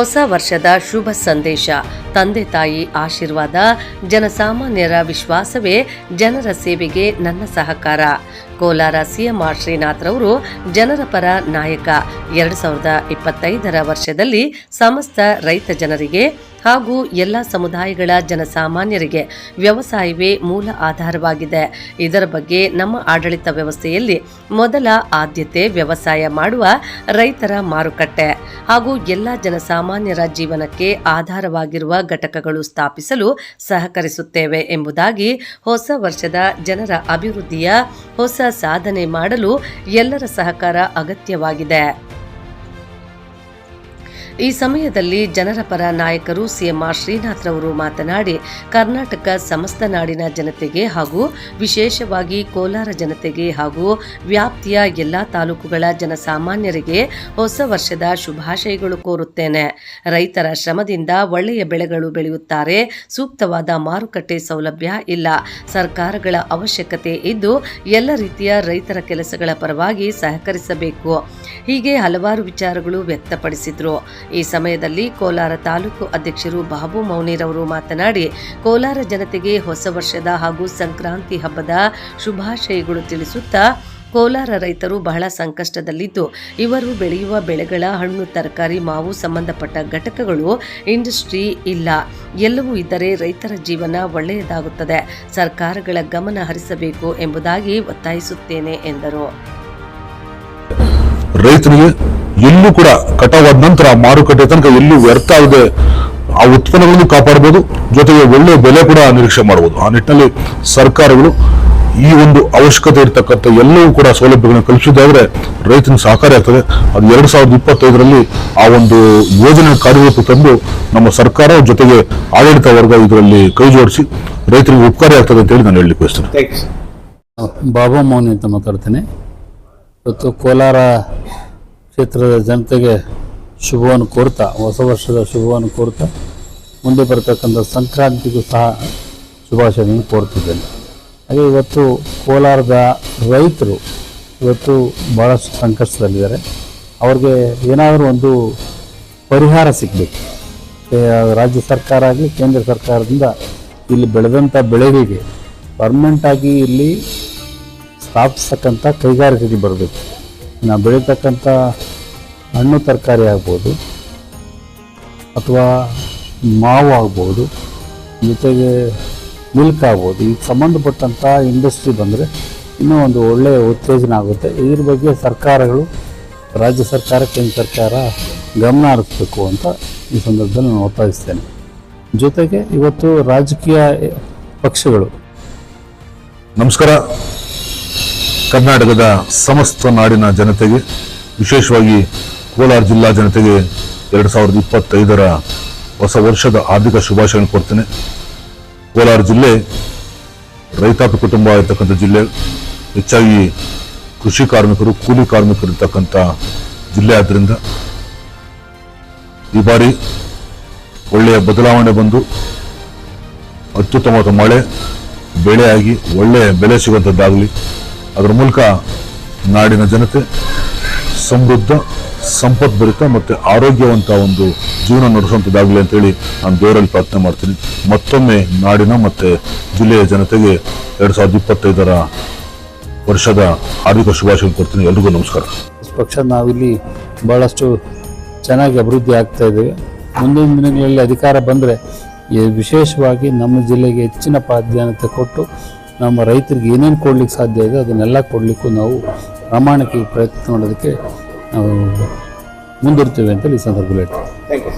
ಹೊಸ ವರ್ಷದ ಶುಭ ಸಂದೇಶ. ತಂದೆ ತಾಯಿ ಆಶೀರ್ವಾದ, ಜನಸಾಮಾನ್ಯರ ವಿಶ್ವಾಸವೇ ಜನರ ಸೇವೆಗೆ ನನ್ನ ಸಹಕಾರ. ಕೋಲಾರ ಸಿಎಂಆರ್ ಶ್ರೀನಾಥ್ರವರು ಜನರ ಪರ ನಾಯಕ. ಎರಡು ಸಾವಿರದ ಇಪ್ಪತ್ತೈದರ ವರ್ಷದಲ್ಲಿ ಸಮಸ್ತ ರೈತ ಜನರಿಗೆ ಹಾಗೂ ಎಲ್ಲ ಸಮುದಾಯಗಳ ಜನಸಾಮಾನ್ಯರಿಗೆ ವ್ಯವಸಾಯವೇ ಮೂಲ ಆಧಾರವಾಗಿದೆ. ಇದರ ಬಗ್ಗೆ ನಮ್ಮ ಆಡಳಿತ ವ್ಯವಸ್ಥೆಯಲ್ಲಿ ಮೊದಲ ಆದ್ಯತೆ ವ್ಯವಸಾಯ ಮಾಡುವ ರೈತರ ಮಾರುಕಟ್ಟೆ ಹಾಗೂ ಎಲ್ಲ ಜನಸಾಮಾನ್ಯರ ಜೀವನಕ್ಕೆ ಆಧಾರವಾಗಿರುವ ಘಟಕಗಳು ಸ್ಥಾಪಿಸಲು ಸಹಕರಿಸುತ್ತೇವೆ ಎಂಬುದಾಗಿ ಹೊಸ ವರ್ಷದ ಜನರ ಅಭಿವೃದ್ಧಿಯ ಹೊಸ ಸಾಧನೆ ಮಾಡಲು ಎಲ್ಲರ ಸಹಕಾರ ಅಗತ್ಯವಾಗಿದೆ. ಈ ಸಮಯದಲ್ಲಿ ಜನರ ಪರ ನಾಯಕರು ಸಿಎಂಆರ್ ಶ್ರೀನಾಥ್ ರವರು ಮಾತನಾಡಿ, ಕರ್ನಾಟಕ ಸಮಸ್ತ ನಾಡಿನ ಜನತೆಗೆ ಹಾಗೂ ವಿಶೇಷವಾಗಿ ಕೋಲಾರ ಜನತೆಗೆ ಹಾಗೂ ವ್ಯಾಪ್ತಿಯ ಎಲ್ಲ ತಾಲೂಕುಗಳ ಜನಸಾಮಾನ್ಯರಿಗೆ ಹೊಸ ವರ್ಷದ ಶುಭಾಶಯಗಳು ಕೋರುತ್ತೇನೆ. ರೈತರ ಶ್ರಮದಿಂದ ಒಳ್ಳೆಯ ಬೆಳೆಗಳು ಬೆಳೆಯುತ್ತಾರೆ, ಸೂಕ್ತವಾದ ಮಾರುಕಟ್ಟೆ ಸೌಲಭ್ಯ ಇಲ್ಲ. ಸರ್ಕಾರಗಳ ಅವಶ್ಯಕತೆ ಇದ್ದು, ಎಲ್ಲ ರೀತಿಯ ರೈತರ ಕೆಲಸಗಳ ಪರವಾಗಿ ಸಹಕರಿಸಬೇಕು. ಹೀಗೆ ಹಲವಾರು ವಿಚಾರಗಳು ವ್ಯಕ್ತಪಡಿಸಿದ್ರು. ಈ ಸಮಯದಲ್ಲಿ ಕೋಲಾರ ತಾಲೂಕು ಅಧ್ಯಕ್ಷರು ಬಾಬು ಮೌನಿರವರು ಮಾತನಾಡಿ, ಕೋಲಾರ ಜನತೆಗೆ ಹೊಸ ವರ್ಷದ ಹಾಗೂ ಸಂಕ್ರಾಂತಿ ಹಬ್ಬದ ಶುಭಾಶಯಗಳು ತಿಳಿಸುತ್ತಾ, ಕೋಲಾರ ರೈತರು ಬಹಳ ಸಂಕಷ್ಟದಲ್ಲಿದ್ದು, ಇವರು ಬೆಳೆಯುವ ಬೆಳೆಗಳ ಹಣ್ಣು, ತರಕಾರಿ, ಮಾವು ಸಂಬಂಧಪಟ್ಟ ಘಟಕಗಳು ಇಂಡಸ್ಟ್ರಿ ಇಲ್ಲ. ಎಲ್ಲವೂ ಇದ್ದರೆ ರೈತರ ಜೀವನ ಒಳ್ಳೆಯದಾಗುತ್ತದೆ. ಸರ್ಕಾರಗಳ ಗಮನ ಹರಿಸಬೇಕು ಎಂಬುದಾಗಿ ಒತ್ತಾಯಿಸುತ್ತೇನೆ ಎಂದರು. ಎಲ್ಲೂ ಕೂಡ ಕಟಾವಾದ ನಂತರ ಮಾರುಕಟ್ಟೆ ತನಕ ಎಲ್ಲೂ ವ್ಯರ್ಥ ಆಗದೆ ಆ ಉತ್ಪನ್ನಗಳನ್ನು ಕಾಪಾಡಬಹುದು. ಜೊತೆಗೆ ಒಳ್ಳೆಯ ಬೆಲೆ ಕೂಡ ನಿರೀಕ್ಷೆ ಮಾಡಬಹುದು. ಆ ನಿಟ್ಟಿನಲ್ಲಿ ಸರ್ಕಾರಗಳು ಈ ಒಂದು ಅವಶ್ಯಕತೆ ಇರತಕ್ಕಂಥ ಎಲ್ಲವೂ ಕೂಡ ಸೌಲಭ್ಯಗಳನ್ನು ಕಲ್ಪಿಸಿದಾದ್ರೆ ರೈತನ ಸಹಕಾರಿ ಆಗ್ತದೆ. ಅದು ಎರಡು ಸಾವಿರದ ಇಪ್ಪತ್ತೈದರಲ್ಲಿ ಆ ಒಂದು ಯೋಜನೆ ಕಾರ್ಯರೂಪ ತಂದು ನಮ್ಮ ಸರ್ಕಾರ ಜೊತೆಗೆ ಆಡಳಿತ ವರ್ಗ ಇದರಲ್ಲಿ ಕೈ ಜೋಡಿಸಿ ರೈತರಿಗೆ ಉಪಕಾರ ಆಗ್ತದೆ ಅಂತ ಹೇಳಿ ನಾನು ಹೇಳಲಿಕ್ಕೆ ಬಯಸ್ತೇನೆ. ಥ್ಯಾಂಕ್ ಯು ಬಾಬಾ ಮೋಹನ್ ಅಂತ ಮಾತಾಡ್ತೇನೆ. ಇವತ್ತು ಕೋಲಾರ ಕ್ಷೇತ್ರದ ಜನತೆಗೆ ಶುಭವನ್ನು ಕೋರ್ತಾ, ಹೊಸ ವರ್ಷದ ಶುಭವನ್ನು ಕೋರ್ತಾ, ಮುಂದೆ ಬರತಕ್ಕಂಥ ಸಂಕ್ರಾಂತಿಗೂ ಸಹ ಶುಭಾಶಯಗಳನ್ನು ಕೋರ್ತಿದ್ದೇನೆ. ಹಾಗೆ ಇವತ್ತು ಕೋಲಾರದ ರೈತರು ಇವತ್ತು ಭಾಳಷ್ಟು ಸಂಕಷ್ಟದಲ್ಲಿದ್ದಾರೆ. ಅವ್ರಿಗೆ ಏನಾದರೂ ಒಂದು ಪರಿಹಾರ ಸಿಗಬೇಕು. ರಾಜ್ಯ ಸರ್ಕಾರ ಆಗಲಿ, ಕೇಂದ್ರ ಸರ್ಕಾರದಿಂದ ಇಲ್ಲಿ ಬೆಳೆದಂಥ ಬೆಳೆಗಳಿಗೆ ಪರ್ಮನೆಂಟಾಗಿ ಇಲ್ಲಿ ಸ್ಥಾಪಿಸ್ತಕ್ಕಂಥ ಕೈಗಾರಿಕೆಗೆ ಬರಬೇಕು. ನಾವು ಬೆಳೀತಕ್ಕಂಥ ಹಣ್ಣು ತರಕಾರಿ ಆಗ್ಬೋದು ಅಥವಾ ಮಾವು ಆಗ್ಬೋದು, ಜೊತೆಗೆ ಮಿಲ್ಕ್ ಆಗ್ಬೋದು. ಈಗ ಸಂಬಂಧಪಟ್ಟಂಥ ಇಂಡಸ್ಟ್ರಿ ಬಂದರೆ ಇನ್ನೂ ಒಂದು ಒಳ್ಳೆಯ ಉತ್ತೇಜನ ಆಗುತ್ತೆ. ಇದ್ರ ಬಗ್ಗೆ ಸರ್ಕಾರಗಳು, ರಾಜ್ಯ ಸರ್ಕಾರ, ಕೇಂದ್ರ ಸರ್ಕಾರ ಗಮನ ಹರಿಸ್ಬೇಕು ಅಂತ ಈ ಸಂದರ್ಭದಲ್ಲಿ ನಾನು ಒತ್ತಾಯಿಸ್ತೇನೆ. ಜೊತೆಗೆ ಇವತ್ತು ರಾಜಕೀಯ ಪಕ್ಷಗಳು. ನಮಸ್ಕಾರ. ಕರ್ನಾಟಕದ ಸಮಸ್ತ ನಾಡಿನ ಜನತೆಗೆ ವಿಶೇಷವಾಗಿ ಕೋಲಾರ ಜಿಲ್ಲಾ ಜನತೆಗೆ ಎರಡು ಸಾವಿರದ ಇಪ್ಪತ್ತೈದರ ಹೊಸ ವರ್ಷದ ಆರ್ಥಿಕ ಶುಭಾಶಯಗಳನ್ನು ಕೊಡ್ತೇನೆ ಕೋಲಾರ ಜಿಲ್ಲೆ ರೈತಾಪಿ ಕುಟುಂಬ ಇರತಕ್ಕಂಥ ಜಿಲ್ಲೆ, ಹೆಚ್ಚಾಗಿ ಕೃಷಿ ಕಾರ್ಮಿಕರು, ಕೂಲಿ ಕಾರ್ಮಿಕರು ಇರ್ತಕ್ಕಂಥ ಜಿಲ್ಲೆ ಆದ್ದರಿಂದ ಈ ಬಾರಿ ಒಳ್ಳೆಯ ಬದಲಾವಣೆ ಬಂದು ಅತ್ಯುತ್ತಮವಾದ ಮಳೆ, ಬೆಳೆಯಾಗಿ ಒಳ್ಳೆಯ ಬೆಲೆ ಸಿಗುವಂಥದ್ದಾಗಲಿ, ಅದರ ಮೂಲಕ ನಾಡಿನ ಜನತೆ ಸಮೃದ್ಧ ಸಂಪದ್ಭರಿತ ಮತ್ತು ಆರೋಗ್ಯವಂತ ಒಂದು ಜೀವನ ನಡೆಸುವಂಥದ್ದಾಗಲಿ ಅಂತೇಳಿ ನಾನು ದೇವರಲ್ಲಿ ಪ್ರಾರ್ಥನೆ ಮಾಡ್ತೀನಿ. ಮತ್ತೊಮ್ಮೆ ನಾಡಿನ ಮತ್ತು ಜಿಲ್ಲೆಯ ಜನತೆಗೆ ಎರಡು ಸಾವಿರದ ಇಪ್ಪತ್ತೈದರ ವರ್ಷದ ಆರ್ಥಿಕ ಶುಭಾಶಯ ಕೊಡ್ತೀನಿ. ಎಲ್ರಿಗೂ ನಮಸ್ಕಾರ. ಪಕ್ಷ, ನಾವಿಲ್ಲಿ ಭಾಳಷ್ಟು ಚೆನ್ನಾಗಿ ಅಭಿವೃದ್ಧಿ ಆಗ್ತಾ ಇದ್ದೇವೆ ಮುಂದಿನ ದಿನಗಳಲ್ಲಿ ಅಧಿಕಾರ ಬಂದರೆ ವಿಶೇಷವಾಗಿ ನಮ್ಮ ಜಿಲ್ಲೆಗೆ ಹೆಚ್ಚಿನ ಪ್ರಾಧಾನ್ಯತೆ ಕೊಟ್ಟು ನಮ್ಮ ರೈತರಿಗೆ ಏನೇನು ಕೊಡ್ಲಿಕ್ಕೆ ಸಾಧ್ಯ ಇದೆ ಅದನ್ನೆಲ್ಲ ಕೊಡಲಿಕ್ಕೂ ನಾವು ಪ್ರಮಾಣಕ್ಕೆ ಪ್ರಯತ್ನ ಮಾಡೋದಕ್ಕೆ ನಾವು ಮುಂದಿರ್ತೇವೆ ಅಂತೇಳಿ ಈ ಸಂದರ್ಭದಲ್ಲಿ ಹೇಳ್ತೀವಿ.